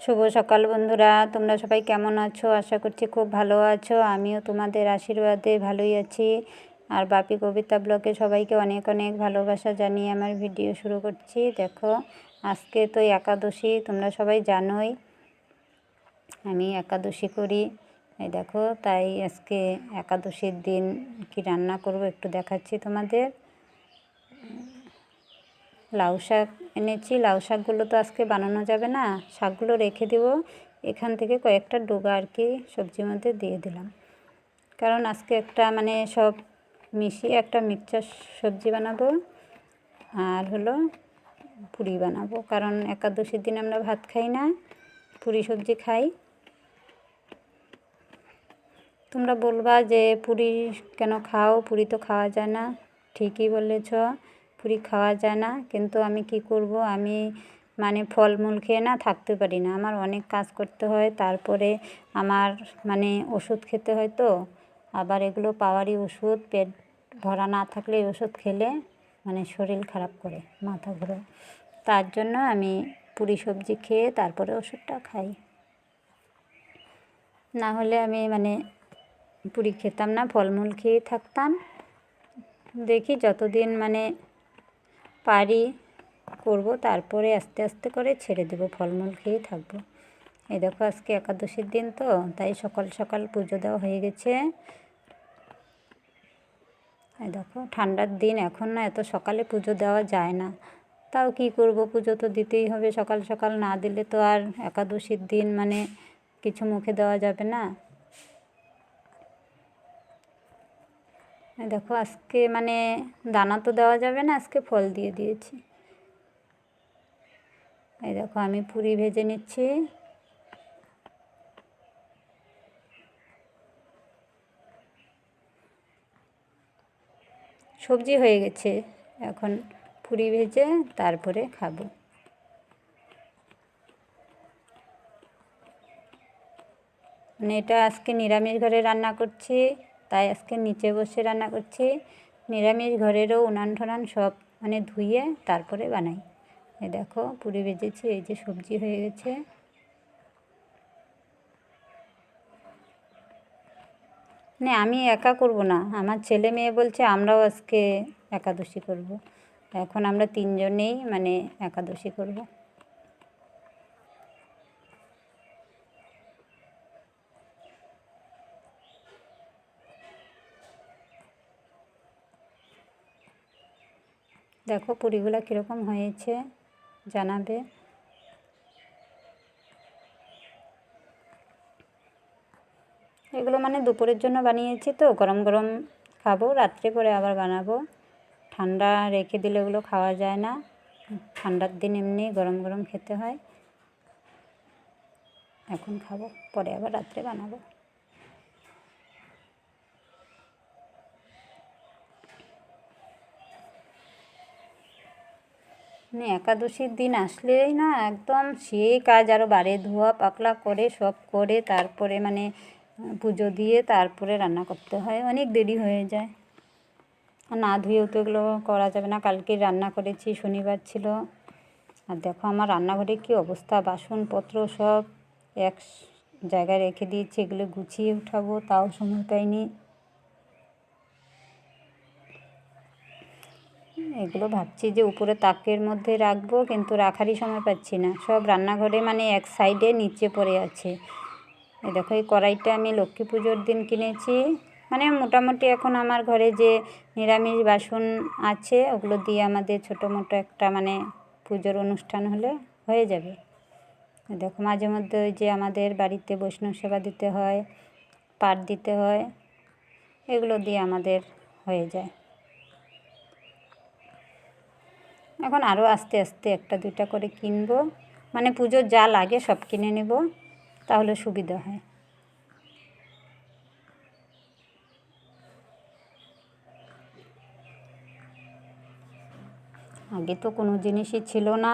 শুভ সকাল বন্ধুরা, তোমরা সবাই কেমন আছো? আশা করছি খুব ভালো আছো। আমিও তোমাদের আশীর্বাদে ভালোই আছি। আর বাপি কবিতা ব্লকে সবাইকে অনেক অনেক ভালোবাসা জানিয়ে আমার ভিডিও শুরু করছি। দেখো, আজকে তো একাদশী, তোমরা সবাই জানোই। আমি একাদশী করি। এই দেখো, তাই আজকে একাদশীর দিন কি রান্না করব একটু দেখাচ্ছি তোমাদের। লাউ শাক এনেছি। লাউ শাকগুলো তো আজকে বানানো যাবে না। শাকগুলো রেখে দেব। এখান থেকে কয়েকটা ডোগা আর কি সবজির মধ্যে দিয়ে দিলাম। কারণ আজকে একটা মানে সব মিশিয়ে একটা মিক্সচার সবজি বানাবো আর হলো পুরি বানাবো। কারণ একাদশীর দিন আমরা ভাত খাই না, পুরি সবজি খাই। তোমরা বলবা যে পুরি কেন খাও? পুরি তো খাওয়া যায় না। ঠিকই বলেছ। পুরি খাওয়া যায় না, কিন্তু আমি কি করব? আমি মানে ফলমূল খেয়ে না থাকতে পারি না। আমার অনেক কাজ করতে হয়, তারপরে আমার মানে ওষুধ খেতে হয় তো, আবার এগুলো পাওয়ারই ওষুধ, পেট ভরা না থাকলে ওষুধ খেলে মানে শরীর খারাপ করে, মাথা ঘুরে। তার জন্য আমি পুরি সবজি খেয়ে তারপরে ওষুধটা খাই। না হলে আমি মানে পুরি খেতাম না, ফলমূল খেয়ে থাকতাম। দেখি যতদিন মানে পারি করব, তারপরে আস্তে আস্তে করে ছেড়ে দেবো, ফলমূল খেয়েই থাকব। এই দেখো আজকে একাদশীর দিন তো, তাই সকাল সকাল পুজো দেওয়া হয়ে গেছে। এই দেখো, ঠান্ডার দিন, এখন না এত সকালে পুজো দেওয়া যায় না। তাও কি করব, পুজো তো দিতেই হবে সকাল সকাল, না দিলে তো আর একাদশীর দিন মানে কিছু মুখে দেওয়া যাবে না। দেখো, আজকে মানে দানা তো দেওয়া যাবে না, আজকে ফল দিয়ে দিয়েছি। এই দেখো, আমি পুরি ভেজে নিচ্ছি। সবজি হয়ে গেছে, এখন পুরি ভেজে তারপরে খাব। মানে এটা আজকে নিরামিষ ঘরে রান্না করছি। তাই আজকে নিচে বসে রান্না করছি। নিরামিষ ঘরেরও উনান ঠোনান সব মানে ধুয়ে তারপরে বানাই। এ দেখো পুরি ভেজেছি, এই যে সবজি হয়ে গেছে। না, আমি একা করব না, আমার ছেলে মেয়ে বলছে আমরাও আজকে একাদশী করব। এখন আমরা তিনজনেই মানে একাদশী করব। দেখো পুরিগুলো কীরকম হয়েছে, জানাবে। এগুলো মানে দুপুরের জন্য বানিয়েছি তো, গরম গরম খাব, রাত্রে পরে আবার বানাবো। ঠান্ডা রেখে দিলে ওগুলো খাওয়া যায় না, ঠান্ডার দিন এমনি গরম গরম খেতে হয়। এখন খাব, পরে আবার রাত্রে বানাবো। মানে একাদশীর দিন আসলেই না একদম সেই কাজ আরও বাড়ে ধোয়া পাকলা করে সব করে তারপরে মানে পুজো দিয়ে তারপরে রান্না করতে হয়, অনেক দেরি হয়ে যায়। না ধুয়েও তো এগুলো করা যাবে না, কালকে রান্না করেছি, শনিবার ছিল। আর দেখো আমার রান্নাঘরে কী অবস্থা, বাসনপত্র সব এক জায়গায় রেখে দিয়েছি, এগুলো গুছিয়ে উঠাবো, তাও সময় পাইনি। এগুলো ভাবছি যে উপরে তাকের মধ্যে রাখব, কিন্তু রাখারই সময় পাচ্ছি না। সব রান্নাঘরে মানে এক সাইডে নিচে পড়ে আছে। এই দেখো, এই কড়াইটা আমি লক্ষ্মী পুজোর দিন কিনেছি। মানে মোটামুটি এখন আমার ঘরে যে নিরামিষ বাসন আছে, ওগুলো দিয়ে আমাদের ছোটো মোটো একটা মানে পুজোর অনুষ্ঠান হলে হয়ে যাবে। দেখো, মাঝে মধ্যে ওই যে আমাদের বাড়িতে বৈষ্ণব সেবা দিতে হয়, পাট দিতে হয়, এগুলো দিয়ে আমাদের হয়ে যায়। এখন আরও আস্তে আস্তে একটা, দুইটা করে কিনবো। মানে পুজোর যা লাগে সব কিনে নেব, তাহলে সুবিধা হয়। আগে তো কোনো জিনিসই ছিল না।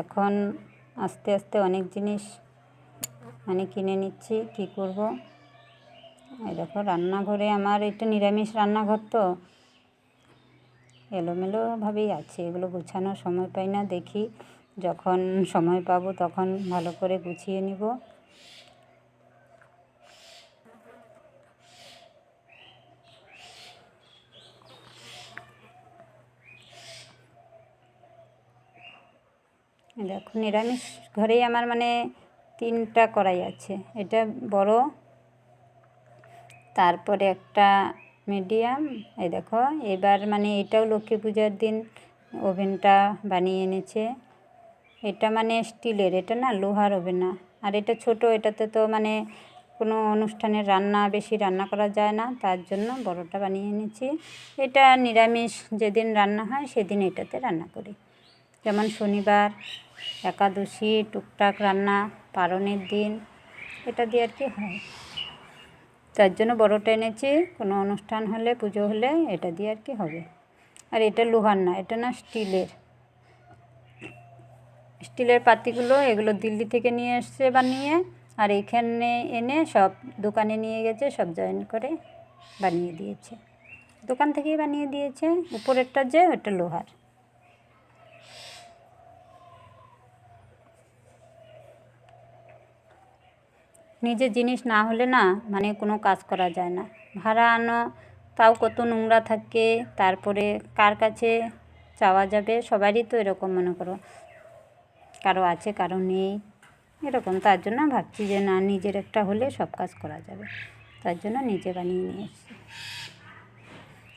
এখন আস্তে আস্তে অনেক জিনিস মানে কিনে নিচ্ছি, কী করব? এই দেখো রান্নাঘরে আমার, এটা নিরামিষ রান্নাঘর তো। এলোমেলোভাবেই আছে, এগুলো গোছানোর সময় পাই না, দেখি যখন সময় পাবো তখন ভালো করে গুছিয়ে নিব। দেখো নিরামিষ ঘরেই আমার মানে তিনটা কড়াই আছে, এটা বড়, তারপরে একটা মিডিয়াম। এই দেখো, এবার মানে এটাও লক্ষ্মী পূজার দিন ওভেনটা বানিয়ে এনেছে। এটা মানে স্টিলের, এটা না লোহার ওভেন না। আর এটা ছোট, এটাতে তো মানে কোনো অনুষ্ঠানের রান্না, বেশি রান্না করা যায় না, তার জন্য বড়টা বানিয়ে এনেছি। এটা নিরামিষ যেদিন রান্না হয়, সেদিন এটাতে রান্না করি। যেমন শনিবার, একাদশী, টুকটাক রান্না পারণের দিন, এটা দিয়ে আর কি হয়। তার জন্য বড়টা এনেছি, কোনো অনুষ্ঠান হলে, পুজো হলে এটা দিয়ে আর কি হবে। আর এটা লোহার না, এটা না স্টিলের। স্টিলের পাতিগুলো এগুলো দিল্লি থেকে নিয়ে এসছে বানিয়ে, আর এখানে এনে সব দোকানে নিয়ে গেছে, সব জয়েন করে বানিয়ে দিয়েছে। দোকান থেকেই বানিয়ে দিয়েছে, উপরেরটা যে ওটা লোহার। নিজের জিনিস না হলে না মানে কোনো কাজ করা যায় না। ভাড়া আনো, তাও কত নোংরা থাকে, তারপরে কার কাছে চাওয়া যাবে, সবারই তো এরকম মনে করো। কারও আছে, কারও নেই, এরকম। তার জন্য ভাবছি যে না, নিজের একটা হলে সব কাজ করা যাবে। তার জন্য নিজে বানিয়ে নিয়ে এসেছি।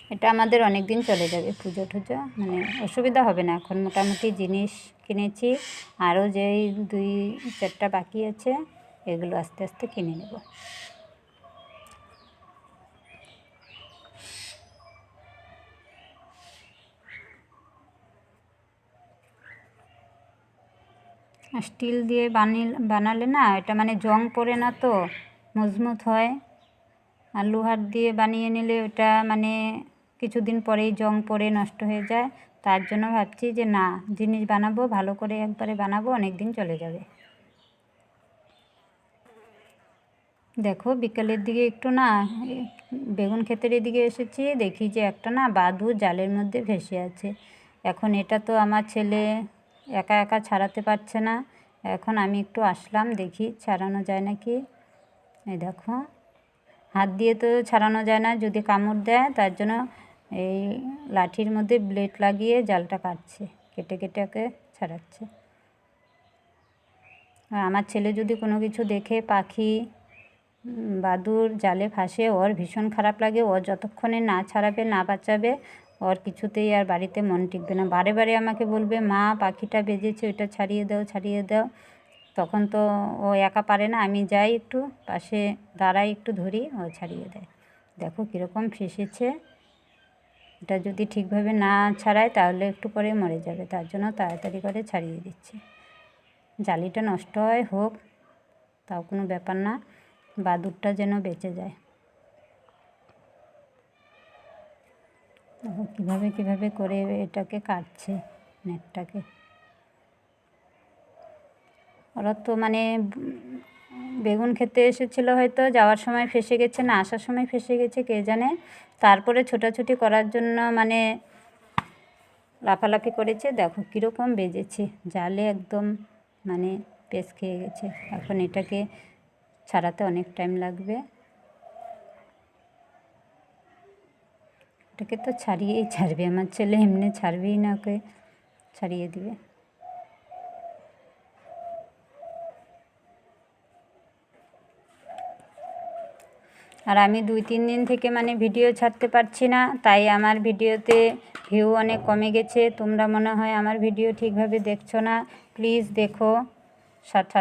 এটা আমাদের অনেক দিন চলে যাবে পুজো টুজো মানে অসুবিধা হবে না। এখন মোটামুটি জিনিস কিনেছি। আরও যেই দুই, চারটা বাকি আছে এগুলো আস্তে আস্তে কিনে নেব। স্টিল দিয়ে বানিয়ে বানালে না, এটা মানে জং পড়ে না তো মজবুত হয়। আর লোহার দিয়ে বানিয়ে নিলে ওটা মানে কিছুদিন পরেই জং পড়ে, নষ্ট হয়ে যায়। তার জন্য ভাবছি যে না, জিনিস বানাবো, ভালো করে একবারে বানাবো অনেক দিন চলে যাবে। দেখো বিকালের দিকে একটু না, বেগুন ক্ষেতের এদিকে এসেছি, দেখি যে একটা না বাদু জালের মধ্যে ভেসে আছে। এখন এটা তো আমার ছেলে একা একা ছাড়াতে পারছে না। এখন আমি একটু আসলাম, দেখি ছাড়ানো যায় নাকি। এই দেখো, হাত দিয়ে তো ছাড়ানো যায় না, যদি কামড় দেয় তার জন্য এই লাঠির মধ্যে ব্লেড লাগিয়ে জালটা কাটছে, কেটে কেটে ওকে ছাড়াচ্ছে। আমার ছেলে যদি কোনো কিছু দেখে পাখি বাদুর জালে ফাঁসে ওর ভীষণ খারাপ লাগে। ও যতক্ষণে না ছাড়াবে, না বাঁচাবে, ওর কিছুতেই আর বাড়িতে মন টিকবে না। বারে বারে আমাকে বলবে, মা, পাখিটা বেজেছে ওইটা ছাড়িয়ে দাও ছাড়িয়ে দাও। তখন তো ও একা পারে না। আমি যাই একটু, পাশে দাঁড়াই, একটু ধরি, ও ছাড়িয়ে দেয়। দেখো কীরকম ফেসেছে। এটা যদি ঠিকভাবে না ছাড়ায়, তাহলে একটু পরে মরে যাবে। তার জন্য তাড়াতাড়ি করে ছাড়িয়ে দিচ্ছি। জালিটা নষ্ট হয়, হোক, তাও কোনো ব্যাপার না। বাদুরটা যেন বেঁচে যায়। দেখো কীভাবে কীভাবে করে এটাকে কাটছে নেটটাকে। ওরা তো মানে বেগুন খেতে এসেছিল হয়তো, যাওয়ার সময় ফেসে গেছে না আসার সময় ফেসে গেছে, কে জানে? তারপরে ছোটাছুটি করার জন্য মানে লাফালাফি করেছে। দেখো কীরকম বেজেছে, জালে একদম মানে পেস খেয়ে গেছে। এখন এটাকে ছাড়াতে অনেক টাইম লাগবে। এটাকে তো ছাড়িয়েই ছাড়বে, আমার ছেলে এমনি ছাড়বেই না ওকে, ছাড়িয়ে দিবে। আর আমি দুই, তিন দিন থেকে মানে ভিডিও ছাড়তে পারছি না, তাই আমার ভিডিওতে ভিউ অনেক কমে গেছে। তোমরা মনে হয় আমার ভিডিও ঠিকভাবে দেখছ না। প্লিজ দেখো, সাথে